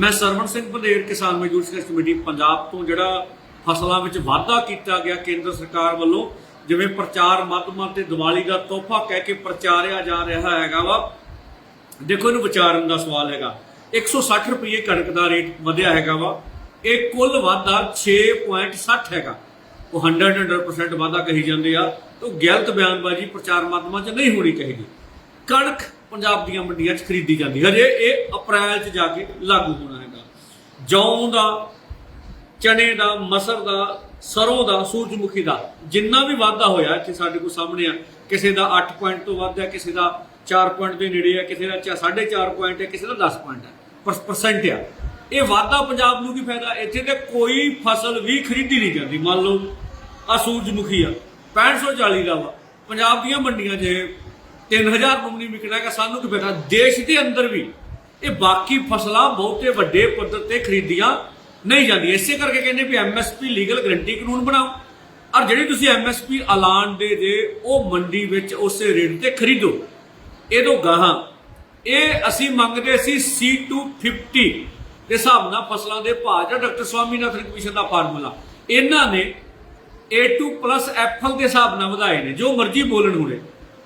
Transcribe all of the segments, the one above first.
ਮੈਂ ਸਰਵਣ ਸਿੰਘ ਬੰਦੇਰ ਕਿਸਾਨ ਮਜ਼ਦੂਰ ਸੰਘਰਸ਼ ਕਮੇਟੀ ਪੰਜਾਬ ਤੋਂ ਜਿਹੜਾ ਫਸਲਾਂ ਵਿੱਚ ਵਾਧਾ ਕੀਤਾ ਗਿਆ ਕੇਂਦਰ ਸਰਕਾਰ ਵੱਲੋਂ, ਜਿਵੇਂ ਪ੍ਰਚਾਰ ਮਾਧਿਅਮਾਂ ਤੇ ਦੀਵਾਲੀ ਦਾ ਤੋਹਫਾ ਕਹਿ ਕੇ ਪ੍ਰਚਾਰਿਆ ਜਾ ਰਿਹਾ ਹੈਗਾ ਵਾ। ਦੇਖੋ ਇਹਨੂੰ ਵਿਚਾਰਨ ਦਾ ਸਵਾਲ ਹੈਗਾ। 160 ਰੁਪਏ ਕਣਕ ਦਾ ਰੇਟ ਵਧਿਆ ਹੈਗਾ ਵਾ। ਇਹ ਕੁੱਲ ਵਾਧਾ 6.60 ਹੈਗਾ। ਉਹ 100 100% ਵਾਧਾ ਕਹੀ ਜਾਂਦੇ ਆ। ਉਹ ਗਲਤ ਬਿਆਨਬਾਜ਼ੀ ਪ੍ਰਚਾਰ ਮਾਧਿਅਮਾਂ 'ਚ ਨਹੀਂ ਹੋਣੀ ਚਾਹੀਦੀ। ਕਣਕ ਪੰਜਾਬ ਦੀਆਂ ਮੰਡੀਆਂ 'ਚ ਖਰੀਦੀ ਜਾਂਦੀ। ਹਜੇ ਇਹ ਅਪ੍ਰੈਲ 'ਚ ਜਾ ਕੇ ਲਾਗੂ ਹੋਣਾ ਹੈਗਾ। ਜੌਂ ਦਾ, ਚਨੇ ਦਾ, ਮਸਰ ਦਾ, ਸਰੋਂ ਦਾ, ਸੂਰਜਮੁਖੀ ਦਾ, ਜਿੰਨਾ ਵੀ ਵਾਧਾ ਹੋਇਆ ਇੱਥੇ ਸਾਡੇ ਕੋਲ ਸਾਹਮਣੇ ਆ, ਕਿਸੇ ਦਾ 8 ਪੁਆਇੰਟ ਤੋਂ ਵੱਧ ਹੈ, ਕਿਸੇ ਦਾ 4 ਪੁਆਇੰਟ ਦੇ ਨੇੜੇ ਹੈ, ਕਿਸੇ ਦਾ 4.5 ਪੁਆਇੰਟ ਹੈ, ਕਿਸੇ ਦਾ 10 ਪੁਆਇੰਟ ਹੈ। ਪਰਸੈਂਟ ਆ। ਇਹ ਵਾਧਾ ਪੰਜਾਬ ਨੂੰ ਕੀ ਫਾਇਦਾ? ਇੱਥੇ ਤੇ ਕੋਈ ਫਸਲ ਵੀ ਖਰੀਦੀ ਨਹੀਂ ਜਾਂਦੀ। ਮੰਨ ਲਓ ਆ ਸੂਰਜਮੁਖੀ ਆ 6540 ਦਾ ਵਾ। ਪੰਜਾਬ ਦੀਆਂ ਮੰਡੀਆਂ 'ਚ 3000 ਨੂੰ ਨਹੀਂ ਵਿਕਣਾ ਕਿ ਸਾਨੂੰ ਕੀ ਫਾਇਦਾ ਦੇਸ਼ ਦੇ ਅੰਦਰ ਵੀ ਇਹ ਬਾਕੀ ਫਸਲਾਂ ਬਹੁਤੇ ਵੱਡੇ ਪੱਧਰ ਤੇ ਖਰੀਦੀਆਂ ਨਹੀਂ ਜਾਂਦੀਆਂ। ਇਸੇ ਕਰਕੇ ਕਹਿੰਦੇ ਵੀ ਐਮਐਸਪੀ ਲੀਗਲ ਗਰੰਟੀ ਕਾਨੂੰਨ ਬਣਾਓ। ਔਰ ਜਿਹੜੀ ਤੁਸੀਂ ਐਮਐਸਪੀ ਐਲਾਨ ਦੇ ਜੇ, ਉਹ ਮੰਡੀ ਵਿੱਚ ਉਸੇ ਰੇਟ ਤੇ ਖਰੀਦੋ। ਇਹ ਤੋਂ ਗਾਹਾਂ, ਇਹ ਅਸੀਂ ਮੰਗਦੇ ਸੀ C250 ਦੇ ਹਿਸਾਬ ਨਾਲ ਫਸਲਾਂ ਦੇ ਭਾਅ ਜਿਹੜਾ ਡਾਕਟਰ ਸਵਾਮੀਨਾਥਨ ਕਮਿਸ਼ਨ ਦਾ ਫਾਰਮੂਲਾ। ਇਹਨਾਂ ਨੇ A2 ਐਫਲ ਦੇ ਹਿਸਾਬ ਨਾਲ ਵਧਾਏ ਨੇ, ਜੋ ਮਰਜ਼ੀ ਬੋਲਣ ਹੁਣੇ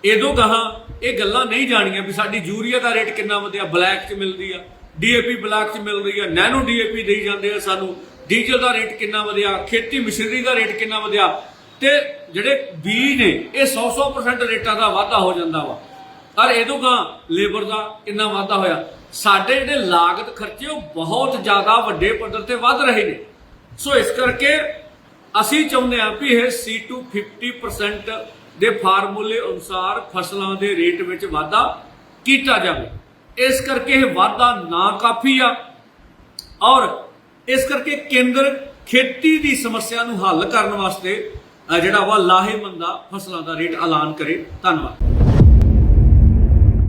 ਇਹਦੋਂ ਗਾਹਾਂ ਇਹ ਗੱਲਾਂ ਨਹੀਂ ਜਾਣੀਆਂ ਵੀ ਸਾਡੀ ਯੂਰੀਆ ਦਾ ਰੇਟ ਕਿੰਨਾ ਵਧਿਆ, ਬਲੈਕ 'ਚ ਮਿਲਦੀ ਆ, ਡੀਏਪੀ ਬਲੈਕ 'ਚ ਮਿਲ ਰਹੀ ਆ, ਨੈਨੋ ਡੀਏਪੀ ਦੇਈ ਜਾਂਦੇ ਆ ਸਾਨੂੰ, ਡੀਜ਼ਲ ਦਾ ਰੇਟ ਕਿੰਨਾ ਵਧਿਆ, ਖੇਤੀ ਮਸ਼ੀਨਰੀ ਦਾ ਰੇਟ ਕਿੰਨਾ ਵਧਿਆ, ਤੇ ਜਿਹੜੇ ਬੀਜ ਨੇ, ਇਹ 100-100% ਰੇਟਾਂ ਦਾ ਵਾਧਾ ਹੋ ਜਾਂਦਾ ਵਾ। ਪਰ ਇਹਦੋਂ ਗਾਂ ਲੇਬਰ ਦਾ ਕਿੰਨਾ ਵਾਧਾ ਹੋਇਆ। ਸਾਡੇ ਜਿਹੜੇ ਲਾਗਤ ਖਰਚੇ ਉਹ ਬਹੁਤ ਜ਼ਿਆਦਾ ਵੱਡੇ ਪੱਧਰ ਤੇ ਵੱਧ ਰਹੇ ਨੇ। ਸੋ ਇਸ ਕਰਕੇ ਅਸੀਂ ਚਾਹੁੰਦੇ ਹਾਂ ਵੀ ਇਹ C2 50% ਦੇ ਫਾਰਮੂਲੇ ਅਨੁਸਾਰ ਫਸਲਾਂ ਦੇ ਰੇਟ ਵਿੱਚ ਵਾਧਾ ਕੀਤਾ ਜਾਵੇ। ਇਸ ਕਰਕੇ ਇਹ ਵਾਧਾ ਨਾ ਕਾਫੀ ਆ ਔਰ ਇਸ ਕਰਕੇ ਕੇਂਦਰ ਖੇਤੀ ਦੀ ਸਮੱਸਿਆ ਨੂੰ ਹੱਲ ਕਰਨ ਵਾਸਤੇ ਜਿਹੜਾ ਵਾ ਲਾਹੇਮੰਦਾ ਫਸਲਾਂ ਦਾ ਰੇਟ ਐਲਾਨ ਕਰੇ। ਧੰਨਵਾਦ।